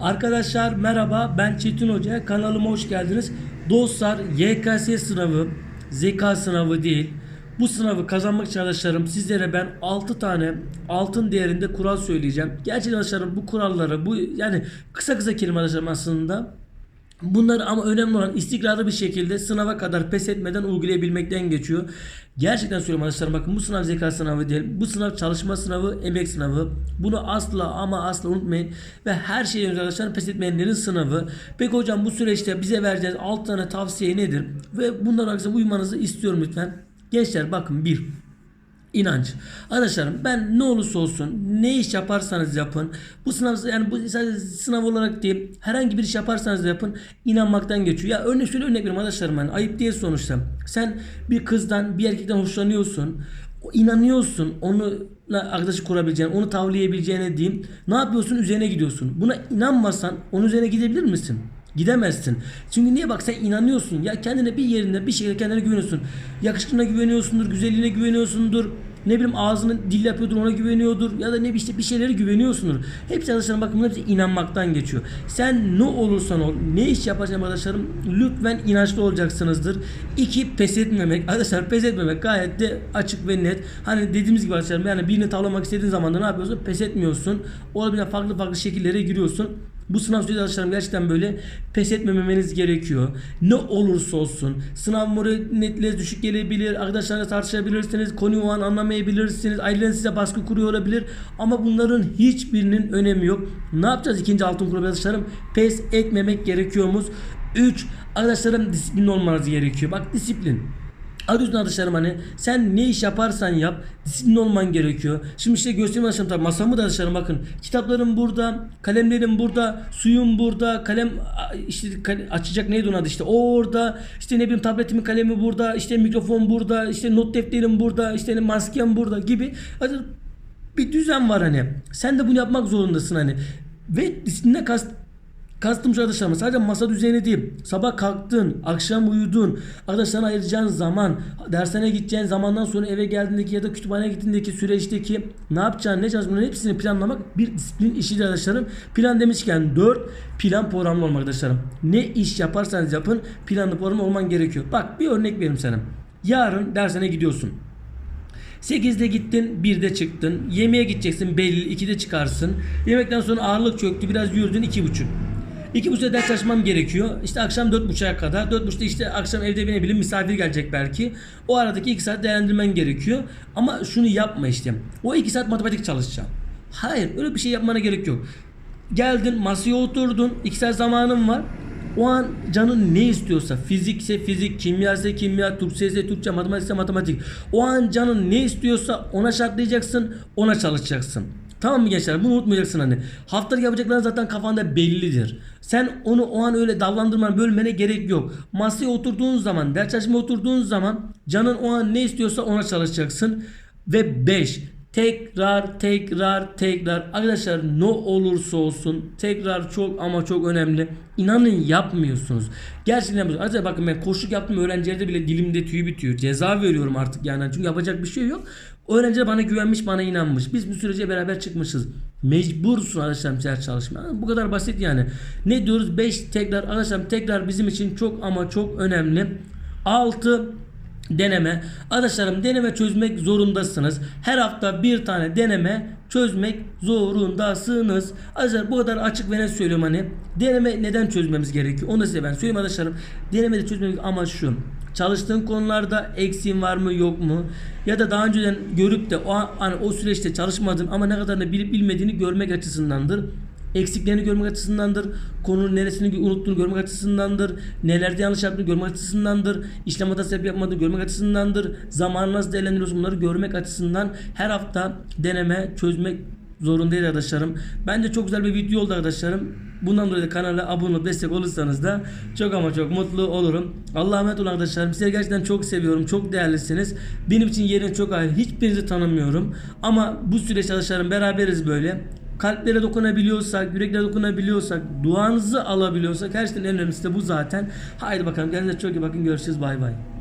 Arkadaşlar merhaba ben Çetin Hoca kanalıma hoş geldiniz. Dostlar YKS sınavı zeka sınavı değil. Bu sınavı kazanmak için arkadaşlarım sizlere ben 6 tane altın değerinde kural söyleyeceğim. Gerçekten arkadaşlarım bu kuralları bu yani kısa kısa kelime arkadaşlarım aslında Bunları ama önemli olan istikrarlı bir şekilde sınava kadar pes etmeden uygulayabilmekten geçiyor. Gerçekten söylüyorum arkadaşlar bakın bu sınav zeka sınavı değil. Bu sınav çalışma sınavı, emek sınavı. Bunu asla ama asla unutmayın. Ve her şeyden önce arkadaşlar pes etmeyenlerin sınavı. Peki hocam bu süreçte bize vereceğiz 6 tane tavsiye nedir? Ve bunlara arkadaşlar uymanızı istiyorum lütfen. Gençler bakın bir İnanç. Arkadaşlarım ben ne olursa olsun ne iş yaparsanız yapın. Bu sınav yani bu sınav olarak değil herhangi bir iş yaparsanız yapın inanmaktan geçiyor. Ya örnek şöyle örnek vereyim arkadaşlarım hani ayıp değil sonuçta. Sen bir kızdan bir erkekten hoşlanıyorsun. İnanıyorsun onunla arkadaşı kurabileceğine, onu tavlayabileceğine diyeyim. Ne yapıyorsun? Üzerine gidiyorsun. Buna inanmasan onun üzerine gidebilir misin? Gidemezsin. Çünkü niye bak sen inanıyorsun. Ya kendine bir yerinde bir şekilde kendine güveniyorsun. Yakışıklığına güveniyorsundur, güzelliğine güveniyorsundur. Ne bileyim ağzını dil yapıyordur ona güveniyordur ya da ne bileyim işte bir şeylere güveniyorsundur. Hepsi arkadaşlarım bakın bunlar hepsi inanmaktan geçiyor. Sen ne olursan ol, ne iş yaparsan arkadaşlarım lütfen inançlı olacaksınızdır. İki pes etmemek. Arkadaşlar pes etmemek gayet de açık ve net. Hani dediğimiz gibi arkadaşlar yani birini tavlamak istediğin zaman da ne yapıyorsun? Pes etmiyorsun. Olabilen farklı farklı şekillere giriyorsun. Bu sınav süreci arkadaşlarım gerçekten böyle pes etmemeniz gerekiyor. Ne olursa olsun. Sınav moraliniz düşük gelebilir. Arkadaşlarla tartışabilirsiniz. Konuyu o an anlamayabilirsiniz. Aileniz size baskı kuruyor olabilir. Ama bunların hiçbirinin önemi yok. Ne yapacağız ikinci altın kuralı arkadaşlarım? Pes etmemek gerekiyormuş. 3. Arkadaşlarım disiplin olmanız gerekiyor. Bak disiplin. Arıyorsun arkadaşlarım hani sen ne iş yaparsan yap disiplin olman gerekiyor. Şimdi işte göstereyim arkadaşlarım tabii masamı da arkadaşlarım bakın. Kitaplarım burada, kalemlerim burada, suyum burada, kalem işte açacak neydi onun adı işte o orada. işte ne bileyim tabletimin kalemi burada, işte mikrofon burada, işte not defterim burada, işte maskem burada gibi. Bir düzen var hani. Sen de bunu yapmak zorundasın hani. Ve disipline kast Kastım şu arkadaşlarım sadece masa düzeni değil. Sabah kalktın, akşam uyudun, arkadaşlarına ayıracağın zaman, dershaneye gideceğin zamandan sonra eve geldiğindeki ya da kütüphaneye gittiğindeki süreçteki ne yapacağın, ne çalışacağın hepsini planlamak bir disiplin işidir arkadaşlarım. Plan demişken 4 plan programlı olmak arkadaşlarım. Ne iş yaparsanız yapın planlı programlı olman gerekiyor. Bak bir örnek vereyim sana. Yarın dershaneye gidiyorsun. 8'de gittin 1'de çıktın. Yemeğe gideceksin belli 2'de çıkarsın. Yemekten sonra ağırlık çöktü biraz yürüdün 2.30. İki buçukta ders çalışmam gerekiyor. İşte akşam dört buçuğa kadar. Dört buçukta işte akşam evde ne bileyim misafir gelecek belki. O aradaki iki saat değerlendirmen gerekiyor. Ama şunu yapma işte. O iki saat matematik çalışacağım. Hayır öyle bir şey yapmana gerek yok. Geldin masaya oturdun. iki saat zamanın var. O an canın ne istiyorsa fizikse fizik, kimya ise kimya, Türkçe ise Türkçe, matematik ise matematik. O an canın ne istiyorsa ona şartlayacaksın, ona çalışacaksın. Tamam mı gençler? Bunu unutmayacaksın hani. Haftalık yapacakların zaten kafanda bellidir. Sen onu o an öyle dallandırman, bölmene gerek yok. Masaya oturduğun zaman, ders çalışmaya oturduğun zaman canın o an ne istiyorsa ona çalışacaksın. Ve 5. Tekrar, tekrar, tekrar. Arkadaşlar ne olursa olsun tekrar çok ama çok önemli. İnanın yapmıyorsunuz. Gerçekten yapıyorsunuz. Arkadaşlar bakın ben koşuk yaptım öğrencilerde bile dilimde tüy bitiyor. Ceza veriyorum artık yani. Çünkü yapacak bir şey yok. Öğrenciler bana güvenmiş, bana inanmış. Biz bu sürece beraber çıkmışız. Mecbursun arkadaşlar ders çalışmaya. Bu kadar basit yani. Ne diyoruz? 5 tekrar arkadaşlar tekrar bizim için çok ama çok önemli. 6 deneme. Arkadaşlarım deneme çözmek zorundasınız. Her hafta bir tane deneme çözmek zorundasınız. Arkadaşlar bu kadar açık ve net söylüyorum hani. Deneme neden çözmemiz gerekiyor? Onu da size ben söyleyeyim arkadaşlarım. Deneme de çözmemek amaç şu. Çalıştığın konularda eksiğin var mı yok mu? Ya da daha önceden görüp de o hani o süreçte çalışmadın ama ne kadar da bilip bilmediğini görmek açısındandır eksiklerini görmek açısındandır. Konunun neresini unuttuğunu görmek açısındandır. Nelerde yanlış yaptığını görmek açısındandır. İşlem hatası yapıp yapmadığını görmek açısındandır. Zamanı nasıl değerlendiriyorsun bunları görmek açısından her hafta deneme çözmek zorundayız arkadaşlarım. Bence çok güzel bir video oldu arkadaşlarım. Bundan dolayı da kanala abone olup destek olursanız da çok ama çok mutlu olurum. Allah'a emanet olun arkadaşlarım. Sizleri gerçekten çok seviyorum. Çok değerlisiniz. Benim için yeriniz çok ayrı. Hiçbirinizi tanımıyorum. Ama bu süreç arkadaşlarım beraberiz böyle kalplere dokunabiliyorsak, yüreklere dokunabiliyorsak, duanızı alabiliyorsak her şeyin en önemlisi de bu zaten. Haydi bakalım kendinize çok iyi bakın. Görüşürüz. Bay bay.